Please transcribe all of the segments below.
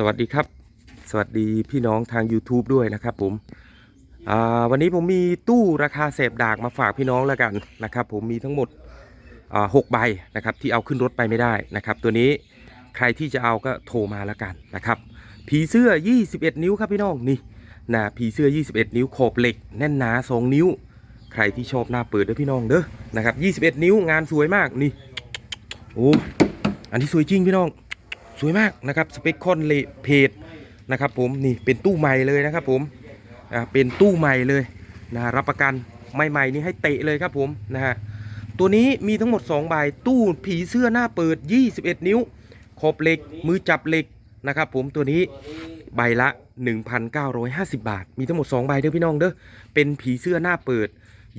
สวัสดีครับ สวัสดีพี่น้องทาง YouTube ด้วยนะครับผมวันนี้ผมมีตู้ราคาเสพดากมาฝากพี่น้องแล้วกันนะครับ ผมมีทั้งหมดหกใบนะครับที่เอาขึ้นรถไปไม่ได้นะครับ ตัวนี้ใครที่จะเอาก็โทรมาแล้วกันนะครับผีเสื้อ 21 นิ้วครับพี่น้องนี่นะผีเสื้อ 21 นิ้วขอบเหล็กแน่นหนา 2 นิ้ว ใครที่ชอบหน้าเปิดเด้อพี่น้องเด้อนะครับ 21 นิ้วงานสวยมากนี่โอ้อันนี้สวยจริงพี่น้อง สวยมากนะครับสเปคคอนเลเพจนะครับผมนี่เป็นตู้ใหม่เลยนะครับผมอ่าเป็นตู้ใหม่เลยนะรับประกันไม่ใหม่นี่ให้เตะเลยครับผมนะฮะตัวนี้มีทั้งหมด2ใบตู้ผีเสื้อหน้าเปิด 21 นิ้วขอบเหล็กมือจับเหล็กนะครับผมตัวนี้ใบละ 1,950 บาท มีทั้งหมด 2 ใบเด้อพี่น้องเด้อเป็นผีเสื้อหน้าเปิด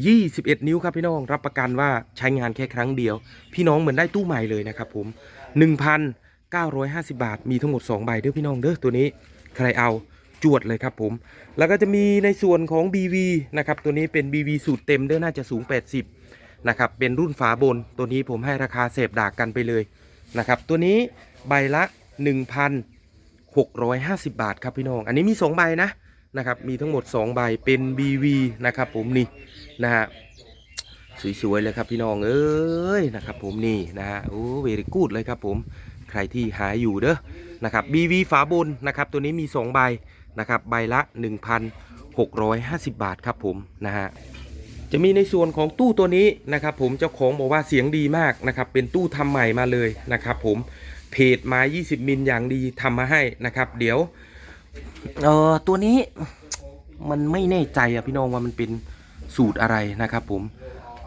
21 นิ้วครับพี่น้องรับประกันว่าใช้งานแค่ครั้งเดียว พี่น้องเหมือนได้ตู้ใหม่เลยนะครับผม1,000 950 บาท มีทั้งหมด 2 ใบเด้อพี่น้องเด้อตัวนี้ใครเอาจวดเลยครับผม แล้วก็จะมีในส่วนของ BV นะครับ ตัวนี้เป็น BV สูตรเต็มเด้อน่าจะสูง 80 นะครับ เป็นรุ่นฝาบน ตัวนี้ผมให้ราคาเสพดากกันไปเลยนะครับ ตัวนี้ใบละ 1,650 บาทครับพี่น้อง อันนี้มี 2 ใบนะนะครับ มีทั้งหมด 2 ใบ เป็น BV นะครับผมนี่นะฮะ สวยๆเลยครับพี่น้องเอ้ยนะครับผมนี่นะฮะ โอ้เวรกูดเลยครับผม ใครที่หาอยู่เด้อนะครับ BV ฝาบนนะครับ ตัวนี้มี 2 ใบนะครับ ใบละ 1,650 บาทครับผมนะฮะจะมีในส่วนของตู้ตัวนี้นะครับ ผมเจ้าของบอกว่าเสียงดีมากนะครับ เป็นตู้ทำใหม่มาเลยนะครับ ผมเพจไม้ 20 มิลอย่างดีทำมาให้นะครับ เดี๋ยวเอ่อตัวนี้มันไม่แน่ใจอะพี่น้องว่ามันเป็นสูตรอะไรนะครับ ผม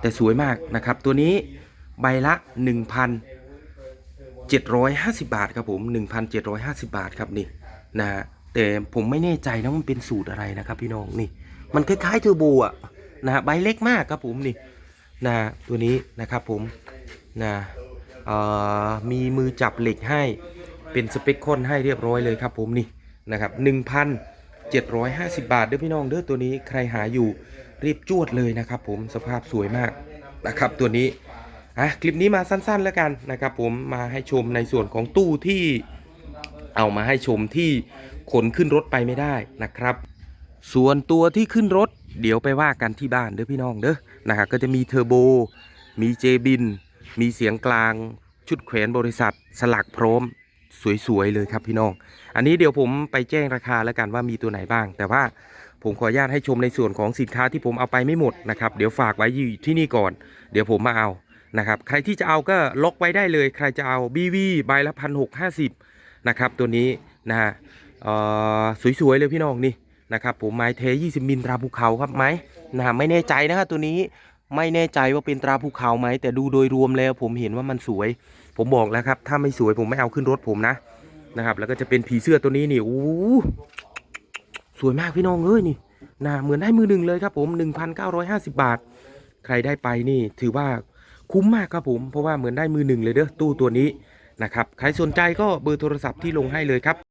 แต่สวยมากนะครับ ตัวนี้ใบละ 750 บาทครับผม 1,750 บาทครับนี่นะฮะแต่ผมไม่แน่ใจนะมันเป็นสูตรอะไรนะครับพี่น้องนี่ มันคล้ายๆเทอร์โบอะนะฮะใบเล็กมากครับผมนี่นะตัวนี้นะครับผมนะเอ่อมีมือจับเหล็กให้เป็นสเปคคอนให้เรียบร้อยเลยครับผมนี่นะครับ1,750 บาทเด้อพี่น้องเด้อตัวนี้ใครหาอยู่รีบจวดเลยนะครับผมสภาพสวยมากนะครับตัวนี้ อะคลิปนี้มาสั้นๆแล้วกันนะครับผมมาให้ชมในส่วนของตู้ที่เอามาให้ชมที่ขนขึ้นรถไปไม่ได้นะครับ ส่วนตัวที่ขึ้นรถ เดี๋ยวไปว่ากันที่บ้านเด้อพี่น้องเด้อนะครับก็จะมีเทอร์โบ มีเจบิน มีเสียงกลาง ชุดแขวนบริษัท สลักพร้อมสวยๆเลยครับพี่น้อง อันนี้เดี๋ยวผมไปแจ้งราคาแล้วกันว่ามีตัวไหนบ้าง แต่ว่าผมขออนุญาตให้ชมในส่วนของสินค้าที่ผมเอาไปไม่หมดนะครับ เดี๋ยวฝากไว้อยู่ที่นี่ก่อน เดี๋ยวผมมาเอา นะครับใครที่จะเอาก็ล็อกไว้ได้เลย ใครจะเอา BV ใบละพันหกห้าสิบนะครับตัวนี้นะฮะสวยๆเลยพี่น้องนี่นะครับผมไม้เท 20 มิลตราภูเขาครับไหมนะฮะไม่แน่ใจนะฮะตัวนี้ไม่แน่ใจว่าเป็นตราภูเขาไหมแต่ดูโดยรวมแล้วผมเห็นว่ามันสวย ผมบอกแล้วครับ ถ้าไม่สวยผมไม่เอาขึ้นรถผมนะนะครับ แล้วก็จะเป็นผีเสื้อตัวนี้นี่โอ้สวยมากพี่น้องเอ้ยนี่นะเหมือนได้มือหนึ่งเลยครับผม 1,950 บาท ใครได้ไปนี่ถือว่า คุ้มมากครับผมเพราะว่าเหมือนได้มือหนึ่งเลยเด้อตู้ตัวนี้นะครับใครสนใจก็เบอร์โทรศัพท์ที่ลงให้เลยครับ